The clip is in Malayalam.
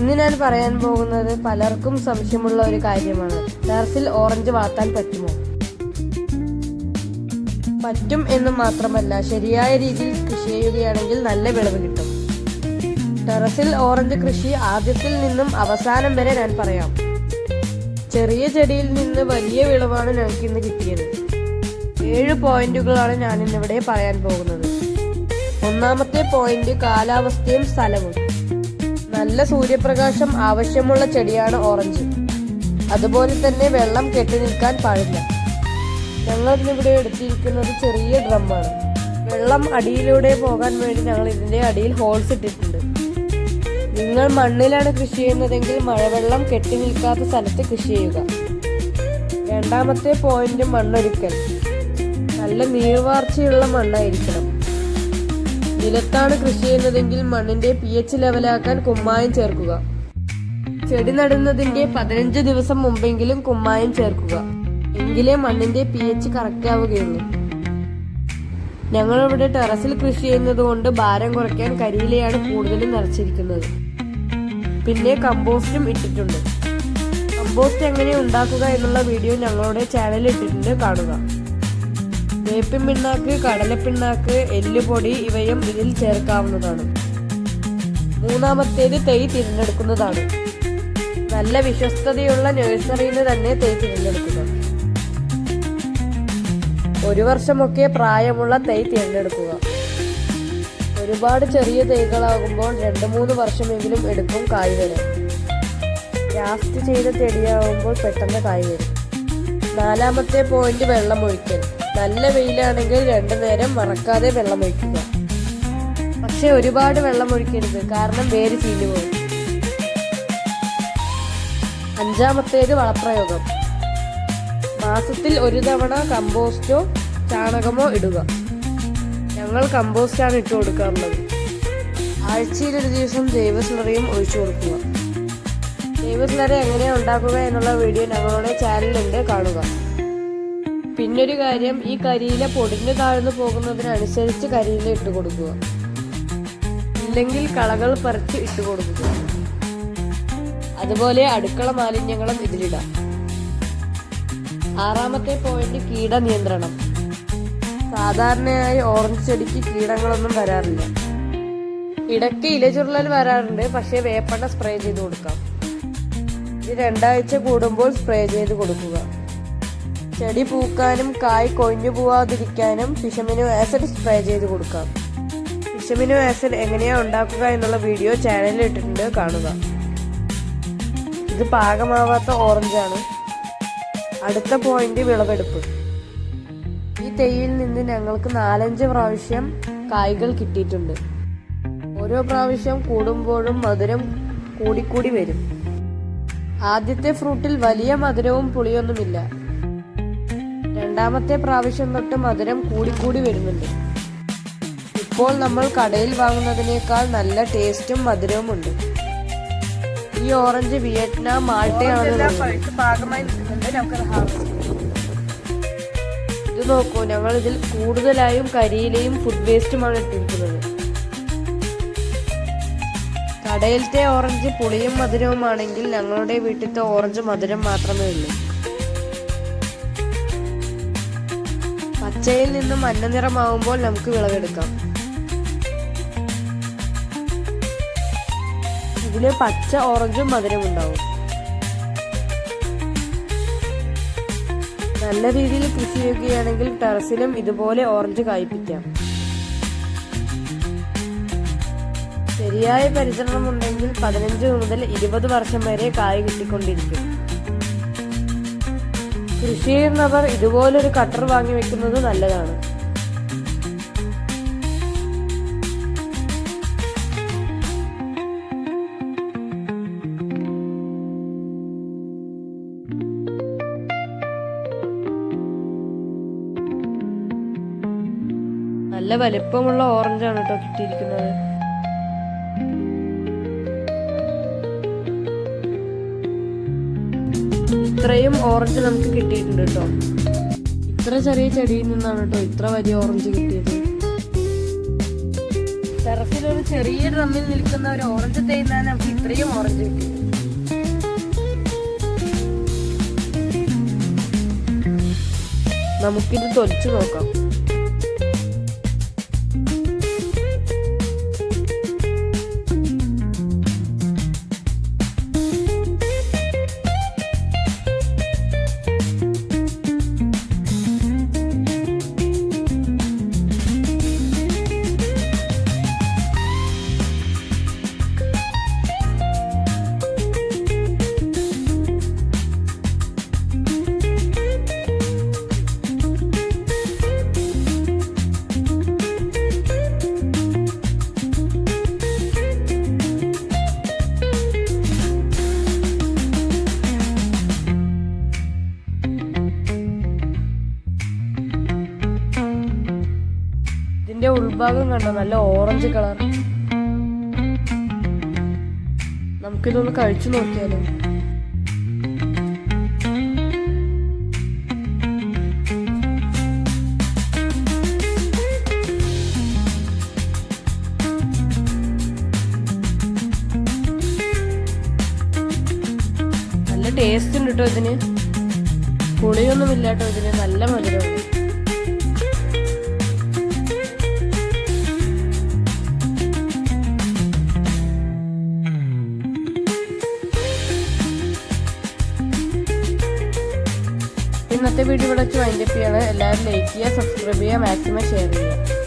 ഇന്ന് ഞാൻ പറയാൻ പോകുന്നത് പലർക്കും സംശയമുള്ള ഒരു കാര്യമാണ്. ടെറസിൽ ഓറഞ്ച് വാർത്താൻ പറ്റുമോ? പറ്റും എന്ന് മാത്രമല്ല ശരിയായ രീതിയിൽ കൃഷി ചെയ്യുകയാണെങ്കിൽ നല്ല വിളവ് കിട്ടും. ടെറസിൽ ഓറഞ്ച് കൃഷി ആദ്യത്തിൽ നിന്നും അവസാനം വരെ ഞാൻ പറയാം. ചെറിയ ചെടിയിൽ നിന്ന് വലിയ വിളവാണ് ഞങ്ങൾക്ക് ഇന്ന് കിട്ടിയത്. ഏഴ് പോയിന്റുകളാണ് ഞാൻ ഇന്നിവിടെ പറയാൻ പോകുന്നത്. ഒന്നാമത്തെ പോയിന്റ് കാലാവസ്ഥയും സ്ഥലവും. നല്ല സൂര്യപ്രകാശം ആവശ്യമുള്ള ചെടിയാണ് ഓറഞ്ച് അതുപോലെ തന്നെ വെള്ളം കെട്ടി നിൽക്കാൻ പാടില്ല. ഞങ്ങൾ ഇന്നിവിടെ എടുത്തിരിക്കുന്നത് ചെറിയ ഡ്രമ്മാണ് വെള്ളം അടിയിലൂടെ പോകാൻ വേണ്ടി ഞങ്ങൾ ഇതിന്റെ അടിയിൽ ഹോൾസ് ഇട്ടിട്ടുണ്ട്. നിങ്ങൾ മണ്ണിലാണ് കൃഷി ചെയ്യുന്നതെങ്കിൽ മഴവെള്ളം കെട്ടി നിൽക്കാത്ത സ്ഥലത്ത് കൃഷി ചെയ്യുക. രണ്ടാമത്തെ പോയിന്റ് മണ്ണൊരുക്കൽ. നല്ല നീർവാർച്ചയുള്ള മണ്ണായിരിക്കണം. നിലത്താണ് കൃഷി ചെയ്യുന്നതെങ്കിൽ മണ്ണിന്റെ പി എച്ച് ലെവലാക്കാൻ കുമ്മായം ചേർക്കുക. ചെടി നടുന്നതിന്റെ പതിനഞ്ച് ദിവസം മുമ്പെങ്കിലും കുമ്മായം ചേർക്കുക. എങ്കിലേ മണ്ണിന്റെ പി എച്ച് കറക്റ്റ് ആവുകയുള്ളൂ. ഞങ്ങളിവിടെ ടെറസിൽ കൃഷി ചെയ്യുന്നത് കൊണ്ട് ഭാരം കുറയ്ക്കാൻ കരിയിലയാണ് കൂടുതലും നിറച്ചിരിക്കുന്നത്. പിന്നെ കമ്പോസ്റ്റും ഇട്ടിട്ടുണ്ട്. കമ്പോസ്റ്റ് എങ്ങനെ ഉണ്ടാക്കുക എന്നുള്ള വീഡിയോ ഞങ്ങളുടെ ചാനലിൽ ഇട്ടിട്ടുണ്ട്. കാണുക. വേപ്പിൻ പിണ്ണാക്ക് കടലപ്പിണ്ണാക്ക് എല്ലുപൊടി ഇവയും ഇതിൽ ചേർക്കാവുന്നതാണ്. മൂന്നാമത്തേത് തൈ തിരഞ്ഞെടുക്കുന്നതാണ്. നല്ല വിശ്വസ്തതയുള്ള നഴ്സറിയിൽ തന്നെ തൈ തിരഞ്ഞെടുക്കുക. ഒരു വർഷമൊക്കെ പ്രായമുള്ള തൈ തിരഞ്ഞെടുക്കുക. ഒരുപാട് ചെറിയ തൈകളാകുമ്പോൾ രണ്ട് മൂന്ന് വർഷമെങ്കിലും എടുക്കും കായ് വരാൻ. ലാസ്റ്റ് ചെയ്ത ചെടിയാകുമ്പോൾ പെട്ടെന്ന് കായ് വരും. നാലാമത്തെ പോയിന്റ് വെള്ളം ഒഴിക്കൽ. നല്ല വെയിലാണെങ്കിൽ രണ്ടു നേരം മറക്കാതെ വെള്ളം ഒഴിക്കുക. പക്ഷെ ഒരുപാട് വെള്ളം ഒഴിക്കരുത്. കാരണം വേര് ചീഞ്ഞു പോകും അഞ്ചാമത്തേത് വളപ്രയോഗം. മാസത്തിൽ ഒരു തവണ കമ്പോസ്റ്റോ ചാണകമോ ഇടുക. ഞങ്ങൾ കമ്പോസ്റ്റാണ് ഇട്ട് കൊടുക്കാറുള്ളത്. ആഴ്ചയിൽ ഒരു ദിവസം ജൈവ സ്ലറിയും ഒഴിച്ചു കൊടുക്കുക. ജൈവ സ്ലറി എങ്ങനെയാണ് ഉണ്ടാക്കുക എന്നുള്ള വീഡിയോ ഞങ്ങളുടെ ചാനലിലുണ്ട്. കാണുക. പിന്നൊരു കാര്യം ഈ കരിയില പൊടിഞ്ഞു താഴ്ന്നു പോകുന്നതിനനുസരിച്ച് കരിയില ഇട്ട് കൊടുക്കുക. ഇല്ലെങ്കിൽ കളകൾ പറിച്ച് ഇട്ട് കൊടുക്കുക. അതുപോലെ അടുക്കള മാലിന്യങ്ങളും ഇതിലിടാം. ആറാമത്തെ പോയിന്റ് കീട നിയന്ത്രണം. സാധാരണയായി ഓറഞ്ച് ചെടിക്ക് കീടങ്ങളൊന്നും വരാറില്ല. ഇടയ്ക്ക് ഇലചുരുളൽ വരാറുണ്ട് പക്ഷേ വേപ്പെണ്ണ സ്പ്രേ ചെയ്ത് കൊടുക്കാം. ഇത് രണ്ടാഴ്ച കൂടുമ്പോൾ സ്പ്രേ ചെയ്ത് കൊടുക്കുക. ചെടി പൂക്കാനും കായ് കൊഴിഞ്ഞു പോവാതിരിക്കാനും ഫിഷമിനോ ആസിഡ് സ്പ്രേ ചെയ്ത് കൊടുക്കാം. ഫിഷമിനോ ആസിഡ് എങ്ങനെയാ ഉണ്ടാക്കുക എന്നുള്ള വീഡിയോ ചാനലിൽ ഇട്ടിട്ടുണ്ട് കാണുക. ഇത് പാകമാവാത്ത ഓറഞ്ചാണ് അടുത്ത പോയിന്റ് വിളവെടുപ്പ്. ഈ തെയ്യിൽ നിന്ന് ഞങ്ങൾക്ക് നാലഞ്ച് പ്രാവശ്യം കായ്കൾ കിട്ടിയിട്ടുണ്ട്. ഓരോ പ്രാവശ്യം കൂടുമ്പോഴും മധുരം കൂടിക്കൂടി വരും. ആദ്യത്തെ ഫ്രൂട്ടിൽ വലിയ മധുരവും പുളിയൊന്നുമില്ല. രണ്ടാമത്തെ പ്രാവശ്യം തൊട്ട് മധുരം കൂടിക്കൂടി വരുന്നുണ്ട്. ഇപ്പോൾ നമ്മൾ കടയിൽ വാങ്ങുന്നതിനേക്കാൾ നല്ല ടേസ്റ്റും മധുരവും ഉണ്ട് ഈ ഓറഞ്ച് വിയറ്റ്നാം മാൾട്ടയാണ് ഇത് നോക്കൂ ഞങ്ങൾ ഇതിൽ കൂടുതലായും കരിയിലയും ഫുഡ് വേസ്റ്റുമാണ് ഇട്ടിരിക്കുന്നത്. കടയിലത്തെ ഓറഞ്ച് പുളിയും മധുരവുമാണെങ്കിൽ ഞങ്ങളുടെ വീട്ടിലത്തെ ഓറഞ്ച് മധുരം മാത്രമേ ഉള്ളൂ. പച്ചയിൽ നിന്നും മഞ്ഞ നിറമാവുമ്പോൾ നമുക്ക് വിളവെടുക്കാം. ഇതിന് പച്ച ഓറഞ്ചും മധുരം ഉണ്ടാവും. നല്ല രീതിയിൽ കൃഷി ചെയ്യുകയാണെങ്കിൽ ടെറസിലും ഇതുപോലെ ഓറഞ്ച് കായ്പിക്കാം. ശരിയായ പരിചരണം ഉണ്ടെങ്കിൽ പതിനഞ്ച് മുതൽ ഇരുപത് വർഷം വരെ കായ് കിട്ടിക്കൊണ്ടിരിക്കും. കൃഷി ചെയ്യുന്നവർ ഇതുപോലൊരു കട്ടർ വാങ്ങി വെക്കുന്നത് നല്ലതാണ്. നല്ല വലിപ്പമുള്ള ഓറഞ്ചാണ് കേട്ടോ കിട്ടിയിരിക്കുന്നത്. ഇത്രയും ഓറഞ്ച് നമുക്ക് കിട്ടിയിട്ടുണ്ട് കേട്ടോ. ഇത്ര ചെറിയ ചെടിയിൽ നിന്നാണ് കേട്ടോ ഇത്ര വലിയ ഓറഞ്ച് കിട്ടിയത്. ടെറസിലൊരു ചെറിയ ഡ്രമ്മിൽ നിൽക്കുന്ന ഒരു ഓറഞ്ച് തേന്നാണ് നമുക്ക് ഇത്രയും ഓറഞ്ച് കിട്ടി നമുക്കിത് തൊലിച്ചു നോക്കാം. ഉൾഭാഗം കണ്ടോ? നല്ല ഓറഞ്ച് കളർ. നമുക്കിതൊന്ന് കഴിച്ചു നോക്കിയാലോ? ടേസ്റ്റ് ഉണ്ട് കേട്ടോ ഇതിന്. പുളിയൊന്നും ഇല്ല കേട്ടോ ഇതിന്. നല്ല മധുരമാണ് ഇന്നത്തെ വീഡിയോ ഇവിടെ വൈൻഡപ്പ് ചെയ്യണം. എല്ലാവരും ലൈക്ക് ചെയ്യുക സബ്സ്ക്രൈബ് ചെയ്യുക മാക്സിമം ഷെയർ ചെയ്യുക.